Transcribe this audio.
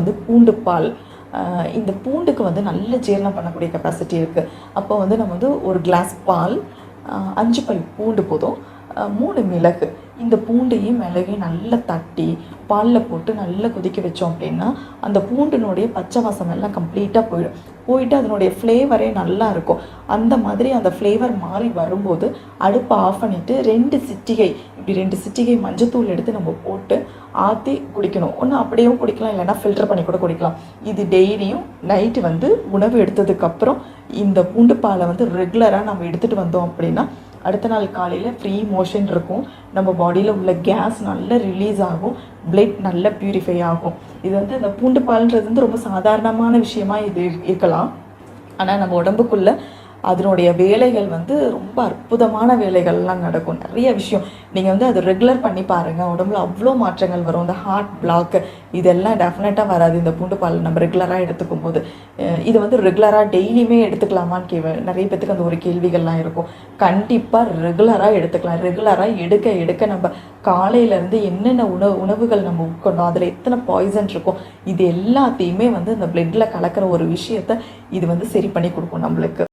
வந்து பூண்டு பால் இந்த பூண்டுக்கு வந்து நல்ல ஜீரணம் பண்ணக்கூடிய கெப்பாசிட்டி இருக்குது அப்போ வந்து நம்ம வந்து ஒரு கிளாஸ் பால் அஞ்சு பல் பூண்டு போதும். மூணு மிளகு. இந்த பூண்டையும் மிளகையும் நல்லா தட்டி பாலில் போட்டு நல்லா கொதிக்க வச்சோம் அப்படின்னா அந்த பூண்டினுடைய பச்சை வாசம் எல்லாம் கம்ப்ளீட்டாக போயிடும். போயிட்டு அதனுடைய ஃப்ளேவரே நல்லா இருக்கும். அந்த மாதிரி அந்த ஃப்ளேவர் மாறி வரும்போது அடுப்பை ஆஃப் பண்ணிவிட்டு ரெண்டு சிட்டிகை இப்படி ரெண்டு சிட்டிகை மஞ்சத்தூள் எடுத்து நம்ம போட்டு ஆற்றி குடிக்கணும். ஒன்று அப்படியும் குடிக்கலாம் இல்லைன்னா ஃபில்டர் பண்ணி கூட குடிக்கலாம். இது டெய்லியும் நைட்டு வந்து உணவு எடுத்ததுக்கப்புறம் இந்த பூண்டு பாலை வந்து ரெகுலராக நம்ம எடுத்துகிட்டு வந்தோம் அப்படின்னா அடுத்த நாள் காலையில் ஃப்ரீ மோஷன் இருக்கும். நம்ம பாடியில் உள்ள கேஸ் நல்லா ரிலீஸ் ஆகும். பிளட் நல்லா ப்யூரிஃபை ஆகும். இது வந்து இந்த பூண்டு பால்ன்றது வந்து ரொம்ப சாதாரணமான விஷயமா இது இருக்கலாம். ஆனால் நம்ம உடம்புக்குள்ள அதனுடைய வேலைகள் வந்து ரொம்ப அற்புதமான வேலைகள்லாம் நடக்கும். நிறைய விஷயம். நீங்கள் வந்து அது ரெகுலர் பண்ணி பாருங்கள் உடம்புல அவ்வளோ மாற்றங்கள் வரும். இந்த ஹார்ட் பிளாக் இதெல்லாம் டெஃபினட்டாக வராது. இந்த பூண்டு பால் நம்ம ரெகுலராக எடுத்துக்கும் போது. இது வந்து ரெகுலராக டெய்லியுமே எடுத்துக்கலாமான்னு கே நிறைய பேத்துக்கு அந்த ஒரு கேள்விகள்லாம் இருக்கும். கண்டிப்பாக ரெகுலராக எடுத்துக்கலாம். ரெகுலராக எடுக்க எடுக்க நம்ம காலையிலேருந்து என்னென்ன உணவு உணவுகள் நம்ம உட்கொண்டோம் அதில் எத்தனை பாய்சன் இருக்கும் இது எல்லாத்தையுமே வந்து இந்த பிளட்டில் கலக்கிற ஒரு விஷயத்த இது வந்து சரி பண்ணி கொடுக்கும் நம்மளுக்கு.